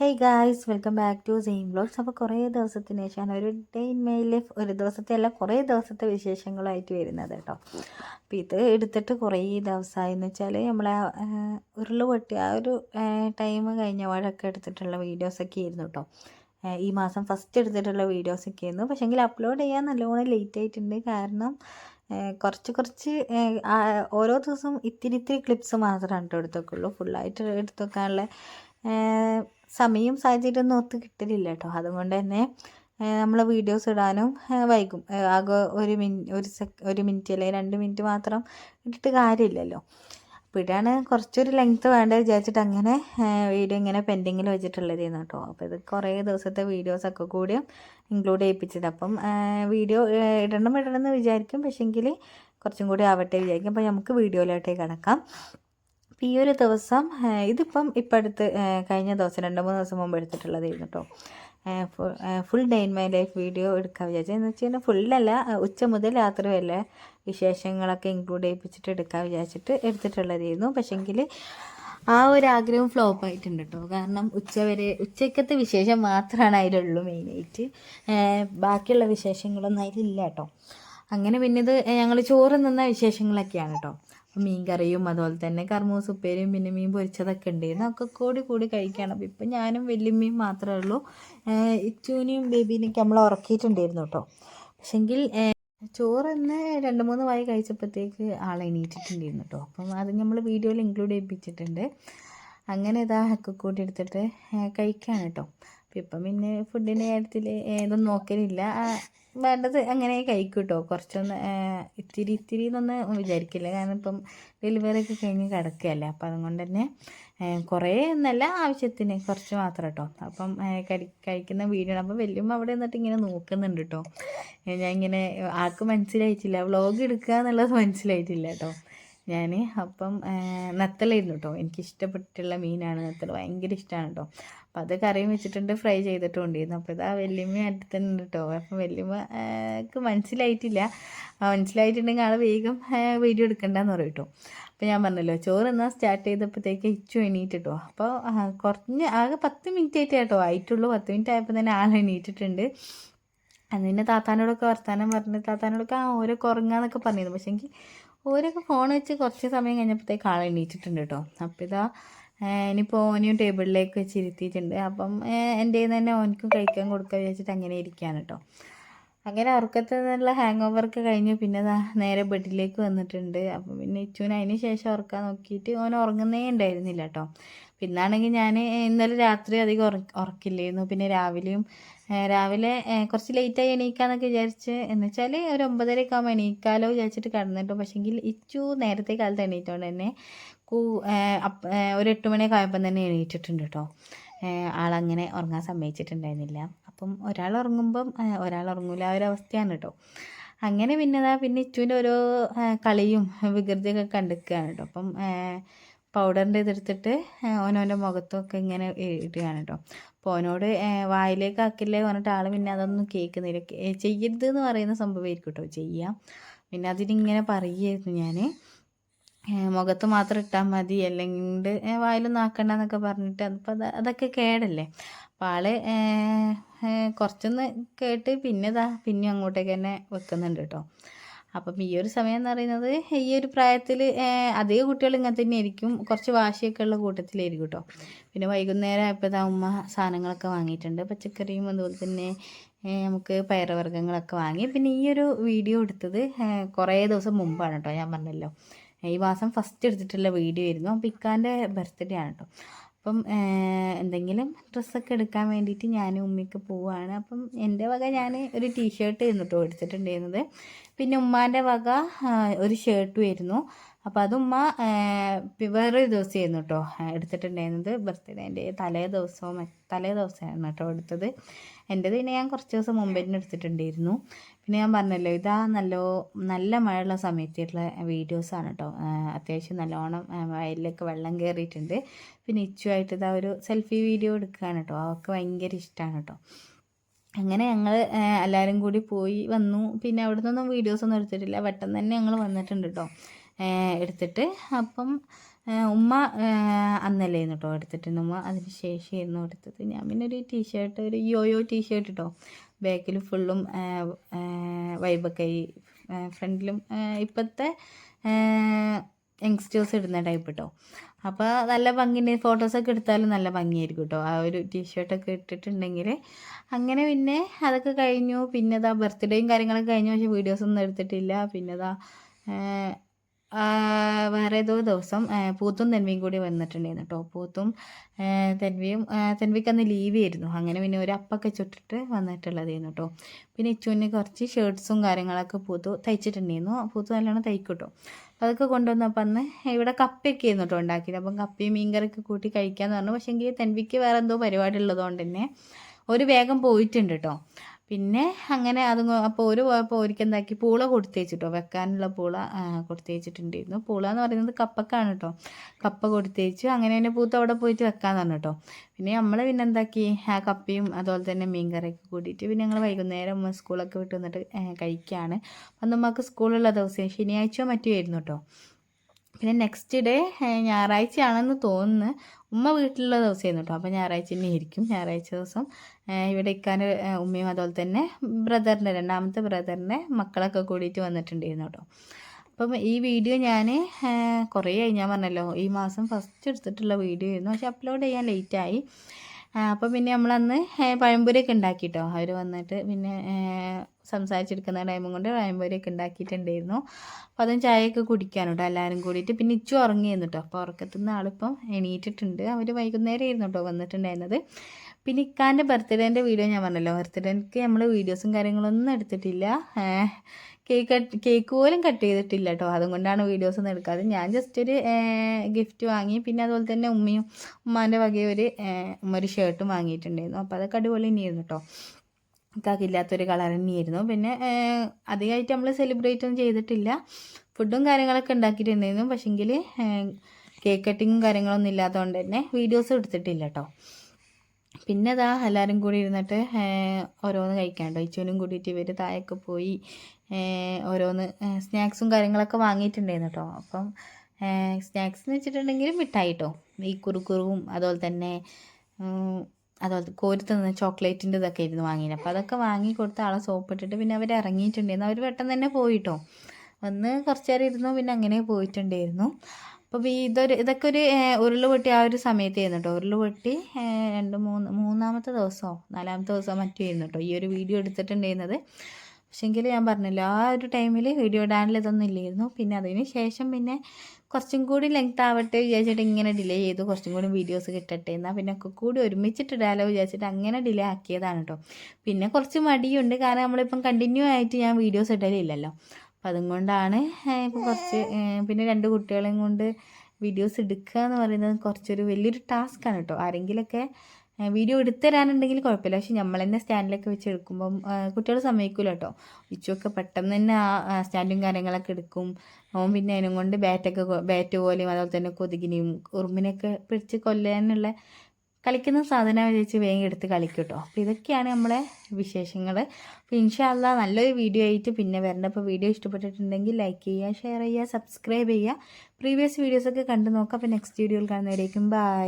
Hey guys welcome back to same blogs അപ്പോൾ കുറേ ദിവസത്തിന് ശേഷമാണ് ഒരു ഡേ ഇൻ മൈ ലൈഫ് ഒരു ദിവസത്തെ അല്ല കുറേ ദിവസത്തെ വിശേഷങ്ങളായിട്ട് വരുന്നത് കേട്ടോ. അപ്പോൾ ഇത് എടുത്തിട്ട് കുറേ ദിവസമായി എന്ന് വെച്ചാൽ നമ്മളെ ഉരുൾ പൊട്ടി ആ ഒരു ടൈം കഴിഞ്ഞ പാടൊക്കെ എടുത്തിട്ടുള്ള വീഡിയോസൊക്കെ ആയിരുന്നു കേട്ടോ. ഈ മാസം ഫസ്റ്റ് എടുത്തിട്ടുള്ള വീഡിയോസൊക്കെ ആയിരുന്നു. പക്ഷേങ്കിൽ അപ്ലോഡ് ചെയ്യാൻ നല്ലോണം ലേറ്റ് ആയിട്ടുണ്ട്. കാരണം കുറച്ച് കുറച്ച് ഓരോ ദിവസവും ഇത്തിരി ഇത്തിരി ക്ലിപ്സ് മാത്രമാണ് കേട്ടോ എടുത്തൊക്കെയുള്ളൂ ഫുള്ളായിട്ട് എടുത്തു സമയം സാഹചര്യം ഒന്നും കിട്ടലില്ല കേട്ടോ അതുകൊണ്ട് തന്നെ നമ്മൾ വീഡിയോസ് ഇടാനും വൈകും ആകെ ഒരു മിൻ ഒരു സെക് ഒരു മിനിറ്റ് അല്ലെങ്കിൽ രണ്ട് മിനിറ്റ് മാത്രം ഇട്ടിട്ട് കാര്യമില്ലല്ലോ. അപ്പോൾ ഇടാണ് കുറച്ചൊരു ലെങ്ത്ത് വേണ്ട വിചാരിച്ചിട്ട് അങ്ങനെ വീഡിയോ ഇങ്ങനെ പെൻഡിങ്ങിൽ വെച്ചിട്ടുള്ളതായിരുന്നു കേട്ടോ. അപ്പോൾ ഇത് കുറേ ദിവസത്തെ വീഡിയോസൊക്കെ കൂടി ഇൻക്ലൂഡ് ചെയ്യിപ്പിച്ചത്. അപ്പം വീഡിയോ ഇടണം ഇടണം എന്ന് വിചാരിക്കും. പക്ഷേങ്കിൽ കുറച്ചും കൂടി ആവട്ടെ വിചാരിക്കും. അപ്പോൾ നമുക്ക് വീഡിയോയിലോട്ടേക്ക് കിടക്കാം. ഈ ഒരു ദിവസം ഇതിപ്പം ഇപ്പം അടുത്ത് കഴിഞ്ഞ ദിവസം രണ്ട് മൂന്ന് ദിവസം മുമ്പ് എടുത്തിട്ടുള്ളതായിരുന്നു കേട്ടോ full day in my life video എടുക്കാൻ വിചാരിച്ചത്. എന്ന് വെച്ച് കഴിഞ്ഞാൽ ഫുള്ളല്ല ഉച്ച മുതൽ രാത്രി വരെ വിശേഷങ്ങളൊക്കെ ഇൻക്ലൂഡ് ചെയ്യിപ്പിച്ചിട്ട് എടുക്കാൻ വിചാരിച്ചിട്ട് എടുത്തിട്ടുള്ളതായിരുന്നു. പക്ഷേങ്കിൽ ആ ഒരു ആഗ്രഹം ഫ്ലോപ്പ് ആയിട്ടുണ്ട് കേട്ടോ കാരണം ഉച്ചവരെ ഉച്ചക്കത്തെ വിശേഷം മാത്രമാണ് അതിലുള്ളൂ മെയിനായിട്ട് ബാക്കിയുള്ള വിശേഷങ്ങളൊന്നും അതിലില്ല കേട്ടോ അങ്ങനെ പിന്നെ ഇത് ഞങ്ങൾ ചോറ് നിന്ന വിശേഷങ്ങളൊക്കെയാണ് കേട്ടോ മീൻ കറിയും അതുപോലെ തന്നെ കർമ്മൂസ് ഉപ്പേരിയും പിന്നെ മീൻ പൊരിച്ചതൊക്കെ ഉണ്ട്. ഒക്കെ കൂടി കൂടി കഴിക്കുകയാണ് അപ്പോൾ ഇപ്പം ഞാനും വലിയമ്മയും മാത്രമേ ഉള്ളൂ. ഇച്ചൂനെയും ബേബീനെയൊക്കെ നമ്മൾ ഉറക്കിയിട്ടുണ്ടായിരുന്നു കേട്ടോ പക്ഷെങ്കിൽ ചോറ് തന്നെ രണ്ട് മൂന്ന് വായി കഴിച്ചപ്പോഴത്തേക്ക് ആളെ എണീറ്റിട്ടുണ്ടായിരുന്നു കേട്ടോ അപ്പം അത് നമ്മൾ വീഡിയോയിൽ ഇൻക്ലൂഡ് ചെയ്യിപ്പിച്ചിട്ടുണ്ട്. അങ്ങനെ ഇതാ ഒക്കെ എടുത്തിട്ട് കഴിക്കുകയാണ് കേട്ടോ അപ്പം ഇപ്പം പിന്നെ ഫുഡിന്റെ കാര്യത്തിൽ ഏതൊന്നും നോക്കലില്ല. വേണ്ടത് അങ്ങനെ കഴിക്കും കേട്ടോ കുറച്ചൊന്ന് ഇത്തിരി ഇത്തിരി എന്നൊന്നും വിചാരിക്കില്ല. കാരണം ഇപ്പം ഡെലിവറി ഒക്കെ കഴിഞ്ഞ് കിടക്കുകയല്ലേ. അപ്പം അതുകൊണ്ട് തന്നെ കുറേ എന്നല്ല ആവശ്യത്തിന് കുറച്ച് മാത്രം കേട്ടോ അപ്പം കടി കഴിക്കുന്ന വീഡിയോ അപ്പം വലിയമ്മ അവിടെ നിന്നിട്ട് ഇങ്ങനെ നോക്കുന്നുണ്ട് കേട്ടോ ഞാൻ ഇങ്ങനെ ആർക്കും മനസ്സിലായിട്ടില്ല. വ്ളോഗ് എടുക്കുക എന്നുള്ളത് മനസ്സിലായിട്ടില്ല കേട്ടോ ഞാൻ അപ്പം നത്തലായിരുന്നു കേട്ടോ എനിക്ക് ഇഷ്ടപ്പെട്ടിട്ടുള്ള മീനാണ് നത്തൽ ഭയങ്കര ഇഷ്ടമാണ് കേട്ടോ അപ്പം അത് കറിയും വെച്ചിട്ടുണ്ട് ഫ്രൈ ചെയ്തിട്ടും ഉണ്ടായിരുന്നു. അപ്പോൾ ഇതാ വല്യമ്മ അടുത്ത് തന്നെ കേട്ടോ അപ്പം വല്യമ്മക്ക് മനസ്സിലായിട്ടില്ല. മനസ്സിലായിട്ടുണ്ടെങ്കിൽ ആൾ വേഗം വീഡിയോ എടുക്കണ്ടെന്ന് പറയും കേട്ടോ അപ്പോൾ ഞാൻ പറഞ്ഞല്ലോ ചോറ് എന്നാൽ സ്റ്റാർട്ട് ചെയ്തപ്പോഴത്തേക്ക് ഇച്ചു എണീറ്റ് കേട്ടോ അപ്പോൾ കുറഞ്ഞ് ആകെ പത്ത് മിനിറ്റ് ആയിട്ടേ കേട്ടോ ആയിട്ടുള്ളൂ. പത്ത് മിനിറ്റ് ആയപ്പോൾ തന്നെ ആൾ എണീറ്റിട്ടുണ്ട്. അന്ന് പിന്നെ താത്താനോടൊക്കെ വർത്താനം പറഞ്ഞ് താത്താനോടൊക്കെ ആ ഓരോ കുറങ്ങാന്നൊക്കെ പറഞ്ഞിരുന്നു. പക്ഷേ എങ്കിൽ ഓരൊക്കെ ഫോൺ വെച്ച് കുറച്ച് സമയം കഴിഞ്ഞപ്പോഴത്തേക്ക് ആൾ എണീറ്റിട്ടുണ്ട് കേട്ടോ അപ്പോൾ ഇതാ ഇനിയിപ്പോൾ ഓനെയും ടേബിളിലേക്ക് വെച്ച് ഇരുത്തിയിട്ടുണ്ട്. അപ്പം എന്റെ തന്നെ ഓനക്കും കഴിക്കാൻ കൊടുക്കാൻ വിചാരിച്ചിട്ട് അങ്ങനെ ഇരിക്കുകയാണ് കേട്ടോ അങ്ങനെ ഉറക്കത്തിൽ നിന്നുള്ള ഹാങ് ഓവറൊക്കെ കഴിഞ്ഞ്. പിന്നെ നേരെ ബെഡിലേക്ക് വന്നിട്ടുണ്ട്. അപ്പം പിന്നെ ഇച്ചുവിന് അതിന് ശേഷം ഉറക്കാൻ നോക്കിയിട്ട് ഓൻ ഉറങ്ങുന്നേ ഉണ്ടായിരുന്നില്ല കേട്ടോ പിന്നാണെങ്കിൽ ഞാൻ ഇന്നലെ രാത്രി അധികം ഉറ ഉറക്കില്ലായിരുന്നു. പിന്നെ രാവിലെയും രാവിലെ കുറച്ച് ലേറ്റായി എണീക്കാന്നൊക്കെ വിചാരിച്ച്. എന്ന് വെച്ചാൽ ഒരു ഒമ്പതരയൊക്കെ ആകുമ്പോൾ എണീക്കാലോ വിചാരിച്ചിട്ട് കിടന്നിട്ടു. പക്ഷേങ്കിൽ ഇച്ചു നേരത്തെ കാലത്ത് എണീറ്റോണ്ട് തന്നെ കൂ ഒരു എട്ട് മണിയൊക്കെ ആയപ്പം തന്നെ എണീറ്റിട്ടുണ്ട് കേട്ടോ ആളങ്ങനെ ഉറങ്ങാൻ സമ്മതിച്ചിട്ടുണ്ടായിരുന്നില്ല. അപ്പം ഒരാൾ ഉറങ്ങുമ്പം ഒരാൾ ഉറങ്ങൂല. ആ ഒരു അവസ്ഥയാണ് കേട്ടോ അങ്ങനെ പിന്നെ പിന്നെ ഇച്ചുവിന്റെ ഓരോ കളിയും വികൃതിയൊക്കെ കണ്ടിരിക്കുകയാണ് കേട്ടോ അപ്പം പൗഡറിന്റെ ഇതെടുത്തിട്ട് ഓനോന്റെ മുഖത്തൊക്കെ ഇങ്ങനെ ഇടുകയാണ് കേട്ടോ അപ്പോൾ ഓനോട് വായിലേക്ക് ആക്കില്ലേ പറഞ്ഞിട്ട് ആൾ പിന്നെ അതൊന്നും കേൾക്കുന്നില്ല. ചെയ്യരുത് എന്ന് പറയുന്ന സംഭവമായിരിക്കും കേട്ടോ ചെയ്യാം. പിന്നെ അതിനിങ്ങനെ പറയുമായിരുന്നു ഞാൻ മുഖത്ത് മാത്രം ഇട്ടാൽ മതി. അല്ലെങ്കിൽ വായിലൊന്നും ആക്കണ്ട എന്നൊക്കെ പറഞ്ഞിട്ട് അതിപ്പോൾ അതൊക്കെ കേടല്ലേ? അപ്പം ആൾ കുറച്ചൊന്ന് കേട്ട് പിന്നെ ഇതാ പിന്നെ അങ്ങോട്ടേക്ക് തന്നെ വെക്കുന്നുണ്ട് കേട്ടോ അപ്പം ഈ ഒരു സമയം എന്ന് പറയുന്നത് ഈ ഒരു പ്രായത്തിൽ അധിക കുട്ടികൾ ഇങ്ങനെ തന്നെ ആയിരിക്കും. കുറച്ച് വാശിയൊക്കെ ഉള്ള കൂട്ടത്തിലായിരിക്കും കേട്ടോ പിന്നെ വൈകുന്നേരം ആയപ്പോൾ ഉമ്മ സാധനങ്ങളൊക്കെ വാങ്ങിയിട്ടുണ്ട്. പച്ചക്കറിയും അതുപോലെ തന്നെ നമുക്ക് പയറുവർഗങ്ങളൊക്കെ വാങ്ങി. പിന്നെ ഈ ഒരു വീഡിയോ എടുത്തത് കുറേ ദിവസം മുമ്പാണ് കേട്ടോ ഞാൻ പറഞ്ഞല്ലോ. ഈ മാസം ഫസ്റ്റ് എടുത്തിട്ടുള്ള വീഡിയോ ആയിരുന്നു. അപ്പോൾ ഇക്കാന്റെ ബർത്ത്ഡേ ആണ് കേട്ടോ അപ്പം എന്തെങ്കിലും ഡ്രസ്സൊക്കെ എടുക്കാൻ വേണ്ടിയിട്ട് ഞാൻ ഉമ്മയൊക്കെ പോവുകയാണ് അപ്പം എന്റെ വക ഞാൻ ഒരു ടീഷർട്ട് ആയിരുന്നു കേട്ടോ എടുത്തിട്ടുണ്ടായിരുന്നത് പിന്നെ ഉമ്മാന്റെ വക ഒരു ഷർട്ടും ആയിരുന്നു. അപ്പോൾ അത് ഉമ്മ വേറൊരു ദിവസമായിരുന്നു കേട്ടോ എടുത്തിട്ടുണ്ടായിരുന്നത്. ബർത്ത്ഡേന്റെ തലേ ദിവസവും തലേ ദിവസമായിരുന്നു കേട്ടോ എടുത്തത്. എന്റെ പിന്നെ ഞാൻ കുറച്ച് ദിവസം മുമ്പേ തന്നെ എടുത്തിട്ടുണ്ടായിരുന്നു. പിന്നെ ഞാൻ പറഞ്ഞല്ലോ ഇതാ നല്ല നല്ല മഴയുള്ള സമയത്തുള്ള വീഡിയോസാണ് കേട്ടോ അത്യാവശ്യം നല്ലോണം വയലിലൊക്കെ വെള്ളം കയറിയിട്ടുണ്ട് പിന്നെ ഇച്ചുമായിട്ട് ഇതാ ഒരു സെൽഫി വീഡിയോ എടുക്കുകയാണ് കേട്ടോ അതൊക്കെ ഭയങ്കര ഇഷ്ടമാണ് കേട്ടോ അങ്ങനെ ഞങ്ങൾ എല്ലാവരും കൂടി പോയി വന്നു. പിന്നെ അവിടെ നിന്നൊന്നും വീഡിയോസൊന്നും എടുത്തിട്ടില്ല. പെട്ടെന്ന് തന്നെ ഞങ്ങൾ വന്നിട്ടുണ്ട് കേട്ടോ എടുത്തിട്ട് അപ്പം ഉമ്മ അന്നല്ലായിരുന്നു കേട്ടോ എടുത്തിട്ടുണ്ട് ഉമ്മ അതിന് ശേഷമായിരുന്നു എടുത്തത്. ഞാൻ പിന്നെ ഒരു ടീഷർട്ട് ഒരു യോയോ ടീഷർട്ട് കേട്ടോ ബാക്കിൽ ഫുള്ളും വൈബൊക്കെ ഫ്രണ്ടിലും ഇപ്പോഴത്തെ യങ്സ്റ്റേഴ്സ് ഇടുന്ന ടൈപ്പ് കേട്ടോ അപ്പോൾ നല്ല ഭംഗിന്റെ ഫോട്ടോസൊക്കെ എടുത്താലും നല്ല ഭംഗിയായിരിക്കും കേട്ടോ ആ ഒരു ടീഷർട്ടൊക്കെ ഇട്ടിട്ടുണ്ടെങ്കിൽ അങ്ങനെ പിന്നെ അതൊക്കെ കഴിഞ്ഞു. പിന്നെ ഇതാ ബർത്ത്ഡേയും കാര്യങ്ങളൊക്കെ കഴിഞ്ഞു. പക്ഷേ വീഡിയോസൊന്നും എടുത്തിട്ടില്ല. പിന്നെ ഇതാ വേറെ ഏതോ ദിവസം പൂത്തും തെൻവിയും കൂടി വന്നിട്ടുണ്ടായിരുന്നു കേട്ടോ പൂത്തും തെൻവിയും തെൻവിക്ക് അന്ന് ലീവ് ആയിരുന്നു. അങ്ങനെ പിന്നെ ഒരു അപ്പൊക്കെ ചുട്ടിട്ട് വന്നിട്ടുള്ളതായിരുന്നു കേട്ടോ പിന്നെ ഇച്ചുവിന് കുറച്ച് ഷർട്ട്സും കാര്യങ്ങളൊക്കെ പൂത്തു തയ്ച്ചിട്ടുണ്ടായിരുന്നു. പൂത്തു നല്ലോണം തയ്ക്കും കേട്ടോ അതൊക്കെ കൊണ്ടുവന്നപ്പോൾ അന്ന് ഇവിടെ കപ്പയൊക്കെ ആയിരുന്നു കേട്ടോ ഉണ്ടാക്കിയത്. അപ്പം കപ്പയും മീൻകറിയൊക്കെ കൂട്ടി കഴിക്കാമെന്ന് പറഞ്ഞു. പക്ഷേ എങ്കിൽ തെൻവിക്ക് വേറെ എന്തോ പരിപാടി ഉള്ളതുകൊണ്ട് തന്നെ ഒരു വേഗം പോയിട്ടുണ്ട് കേട്ടോ പിന്നെ അങ്ങനെ അത് അപ്പോൾ ഒരു പോയപ്പോൾ ഒരിക്കൽ എന്താക്കി പൂള കൊടുത്തേച്ചിട്ടോ. വെക്കാനുള്ള പൂള കൊടുത്തേച്ചിട്ടുണ്ടായിരുന്നു. പൂള എന്ന് പറയുന്നത് കപ്പക്കാണ് കേട്ടോ കപ്പ കൊടുത്തേച്ചു അങ്ങനെ തന്നെ പൂത്ത് അവിടെ പോയിട്ട് വെക്കാന്ന് പറഞ്ഞു കേട്ടോ പിന്നെ നമ്മൾ പിന്നെ എന്താക്കി? ആ കപ്പയും അതുപോലെ തന്നെ മീൻ കറിയൊക്കെ കൂട്ടിയിട്ട് പിന്നെ ഞങ്ങൾ വൈകുന്നേരം സ്കൂളൊക്കെ വിട്ട് വന്നിട്ട് കഴിക്കുകയാണ് അപ്പം നമുക്ക് സ്കൂളുള്ള ദിവസം ശനിയാഴ്ചയോ മറ്റോ ആയിരുന്നു കേട്ടോ പിന്നെ നെക്സ്റ്റ് ഡേ ഞായറാഴ്ചയാണെന്ന് തോന്നുന്നു. ഉമ്മ വീട്ടിലുള്ള ദിവസമായിരുന്നു കേട്ടോ അപ്പോൾ ഞായറാഴ്ച തന്നെ ആയിരിക്കും. ഞായറാഴ്ച ദിവസം ഇവിടെ ഇക്കാൻ ഉമ്മയും അതുപോലെ തന്നെ ബ്രദറിന്റെ രണ്ടാമത്തെ ബ്രദറിന്റെ മക്കളൊക്കെ കൂടിയിട്ട് വന്നിട്ടുണ്ടായിരുന്നു കേട്ടോ അപ്പം ഈ വീഡിയോ ഞാൻ കുറേ ആയി. ഞാൻ പറഞ്ഞല്ലോ ഈ മാസം ഫസ്റ്റ് എടുത്തിട്ടുള്ള വീഡിയോ ആയിരുന്നു. പക്ഷെ അപ്ലോഡ് ചെയ്യാൻ ലേറ്റായി അപ്പോൾ പിന്നെ നമ്മളന്ന് പഴംപൊരിയൊക്കെ ഉണ്ടാക്കിയിട്ടോ അവർ വന്നിട്ട് പിന്നെ സംസാരിച്ചെടുക്കുന്ന ടൈമും കൊണ്ട് പഴംപൊരിയൊക്കെ ഉണ്ടാക്കിയിട്ടുണ്ടായിരുന്നു. അപ്പോൾ അതും ചായയൊക്കെ കുടിക്കാൻ കേട്ടോ എല്ലാവരും കൂടിയിട്ട്. പിന്നെ ഇച്ചു ഉറങ്ങിയിരുന്നു കേട്ടോ അപ്പോൾ ഉറക്കത്തുനിന്ന് ആളിപ്പം എണീറ്റിട്ടുണ്ട്. അവർ വൈകുന്നേരം ആയിരുന്നു കേട്ടോ വന്നിട്ടുണ്ടായിരുന്നത്. പിന്നെ ഇക്കാന്റെ ബർത്ത്ഡേന്റെ വീഡിയോ ഞാൻ പറഞ്ഞല്ലോ. ബർത്ത്ഡേക്ക് നമ്മൾ വീഡിയോസും കാര്യങ്ങളൊന്നും എടുത്തിട്ടില്ല. കേക്ക് കേക്ക് പോലും കട്ട് ചെയ്തിട്ടില്ല കേട്ടോ അതുകൊണ്ടാണ് വീഡിയോസ് ഒന്നും എടുക്കാതെ. ഞാൻ ജസ്റ്റ് ഒരു ഗിഫ്റ്റ് വാങ്ങി. പിന്നെ അതുപോലെ തന്നെ ഉമ്മയും ഉമ്മാന്റെ വകയൊരു ഉമ്മ ഒരു ഷർട്ടും വാങ്ങിയിട്ടുണ്ടായിരുന്നു. അപ്പോൾ അതൊക്കെ അടിപൊളി തന്നെയായിരുന്നു കേട്ടോ കാക്കില്ലാത്തൊരു കളർ തന്നെയായിരുന്നു. പിന്നെ അധികമായിട്ട് നമ്മൾ സെലിബ്രേറ്റ് ഒന്നും ചെയ്തിട്ടില്ല. ഫുഡും കാര്യങ്ങളൊക്കെ ഉണ്ടാക്കിയിട്ടുണ്ടായിരുന്നു. പക്ഷേങ്കിൽ കേക്ക് കട്ടിങ്ങും കാര്യങ്ങളൊന്നും ഇല്ലാത്തതുകൊണ്ട് തന്നെ വീഡിയോസ് എടുത്തിട്ടില്ല കേട്ടോ പിന്നെ അതാ എല്ലാവരും കൂടി ഇരുന്നിട്ട് ഓരോന്ന് കഴിക്കാണ്ടോ ഇച്ചോനും കൂടിയിട്ട് ഇവർ താഴേക്ക് പോയി ഓരോന്ന് സ്നാക്സും കാര്യങ്ങളൊക്കെ വാങ്ങിയിട്ടുണ്ടായിരുന്നു കേട്ടോ അപ്പം സ്നാക്സ് എന്ന് വെച്ചിട്ടുണ്ടെങ്കിൽ മിഠായി കേട്ടോ ഈ കുറുക്കുറുവും അതുപോലെ തന്നെ അതുപോലെ കോരി നിന്ന് ചോക്ലേറ്റിന്റെ ഇതൊക്കെ ഇരുന്ന് വാങ്ങിയത്. അപ്പോൾ അതൊക്കെ വാങ്ങി കൊടുത്ത ആളെ സോപ്പിട്ടിട്ട് പിന്നെ അവർ ഇറങ്ങിയിട്ടുണ്ടായിരുന്നു. അവർ പെട്ടെന്ന് തന്നെ പോയിട്ടോ വന്ന് കുറച്ച് നേരം ഇരുന്നു പിന്നെ അങ്ങനെ പോയിട്ടുണ്ടായിരുന്നു. അപ്പോൾ ഇതൊരു ഇതൊക്കെ ഒരു ഉരുൾ പൊട്ടി ആ ഒരു സമയത്ത് ചെയ്യുന്നു കേട്ടോ ഉരുൾ പൊട്ടി രണ്ട് മൂന്ന് മൂന്നാമത്തെ ദിവസമോ നാലാമത്തെ ദിവസമോ മറ്റു ചെയ്യുന്നു കേട്ടോ ഈ ഒരു വീഡിയോ എടുത്തിട്ടുണ്ടായിരുന്നത്. പക്ഷേങ്കിൽ ഞാൻ പറഞ്ഞില്ല ആ ഒരു ടൈമിൽ വീഡിയോ ഇടാനിൽ ഇതൊന്നും ഇല്ലായിരുന്നു. പിന്നെ അതിന് ശേഷം പിന്നെ കുറച്ചും കൂടി ലെങ്ത് ആവട്ടെ വിചാരിച്ചിട്ട് ഇങ്ങനെ ഡിലേ ചെയ്തു. കുറച്ചും കൂടി വീഡിയോസ് കിട്ടട്ടെ. എന്നാൽ പിന്നെ ഒക്കെ കൂടി ഒരുമിച്ചിട്ടിടാലോ വിചാരിച്ചിട്ട് അങ്ങനെ ഡിലേ ആക്കിയതാണ് കേട്ടോ പിന്നെ കുറച്ച് മടിയുണ്ട്. കാരണം നമ്മളിപ്പം കണ്ടിന്യൂ ആയിട്ട് ഞാൻ വീഡിയോസ് ഇടലില്ലല്ലോ. അപ്പം അതും കൊണ്ടാണ് ഇപ്പോൾ കുറച്ച് പിന്നെ രണ്ട് കുട്ടികളെയും കൊണ്ട് വീഡിയോസ് എടുക്കുക എന്ന് പറയുന്നത് കുറച്ചൊരു വലിയൊരു ടാസ്ക് ടാസ്ക്കാണ് കേട്ടോ ആരെങ്കിലൊക്കെ വീഡിയോ എടുത്തു തരാനുണ്ടെങ്കിൽ കുഴപ്പമില്ല. പക്ഷെ നമ്മൾ തന്നെ സ്റ്റാൻഡിലൊക്കെ വെച്ച് എടുക്കുമ്പം കുട്ടികൾ സമ്മതിക്കില്ല കേട്ടോ ഇച്ചൊക്കെ പെട്ടെന്ന് തന്നെ ആ സ്റ്റാൻഡും കാര്യങ്ങളൊക്കെ എടുക്കും. അവൻ പിന്നെ അതിനും കൊണ്ട് ബാറ്റൊക്കെ ബാറ്റ് പോലെയും അതുപോലെ തന്നെ കൊതുകിനെയും ഉറുമ്പിനെയൊക്കെ പിടിച്ച് കൊല്ലാനുള്ള കളിക്കുന്ന സാധനം വെച്ച് വേഗം എടുത്ത് കളിക്കൂട്ടോ കേട്ടോ അപ്പോൾ ഇതൊക്കെയാണ് നമ്മളെ വിശേഷങ്ങൾ അപ്പോൾ ഇൻഷാല്ല നല്ലൊരു വീഡിയോ ആയിട്ട് പിന്നെ വരണം. അപ്പോൾ വീഡിയോ ഇഷ്ടപ്പെട്ടിട്ടുണ്ടെങ്കിൽ ലൈക്ക് ചെയ്യുക ഷെയർ ചെയ്യുക സബ്സ്ക്രൈബ് ചെയ്യുക. പ്രീവിയസ് വീഡിയോസൊക്കെ കണ്ടു നോക്കാം. അപ്പോൾ നെക്സ്റ്റ് വീഡിയോയിൽ കാണുന്നവരേക്കും ബൈ